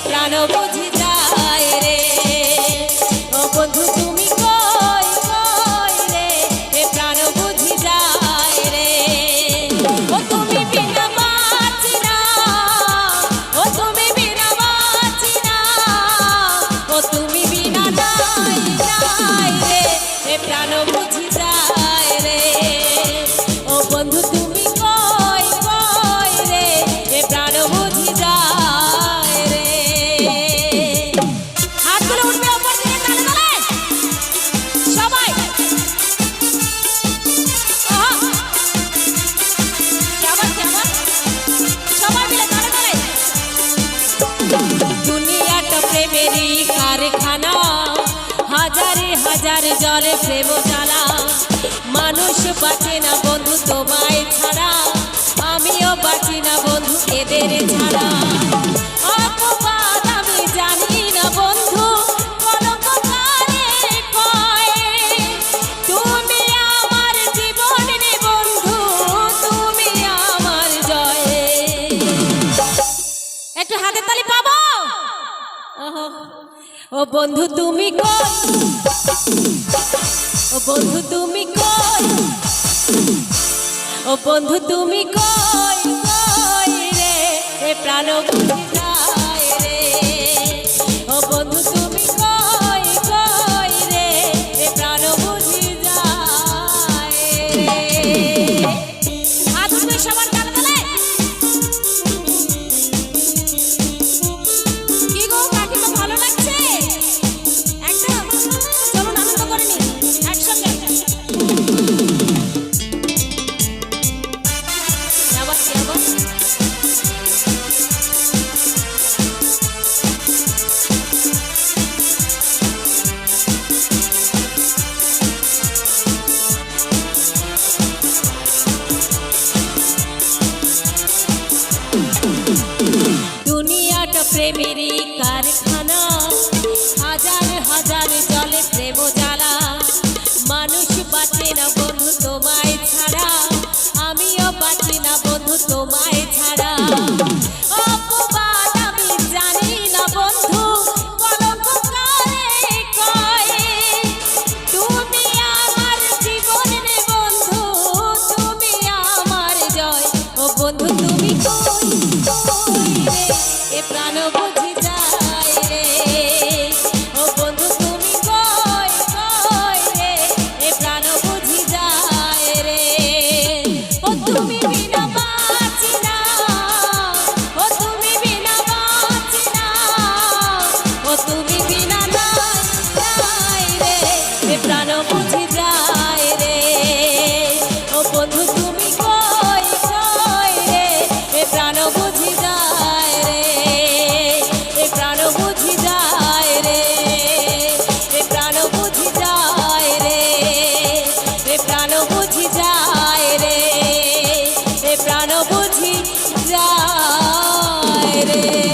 প্রাণ বুঝি পাপেরই কারখানা হাজারে হাজার জলে প্রেম জ্বালা মানুষ বাঁচে না বন্ধু তুমি কই? ও বন্ধু তুমি কই? ও বন্ধু তুমি কই? কই রে? প্রাণ প্রেমেরই কারখানা। হাজার হাজার জলে প্রেম জ্বালা। মানুষ বাঁচে না বন্ধু তোমায় ছাড়া। আমিও বাঁচি না বন্ধু তোমায় ছাড়া। তুমি বিনা যায় রে। ও বন্ধু, তুমি কই রে রে প্রাণ বুঝি রে। রে প্রাণ বুঝি রে রে প্রাণ বুঝি যায় রে। রে প্রাণ বুঝি রে রে প্রাণ বুঝি রে।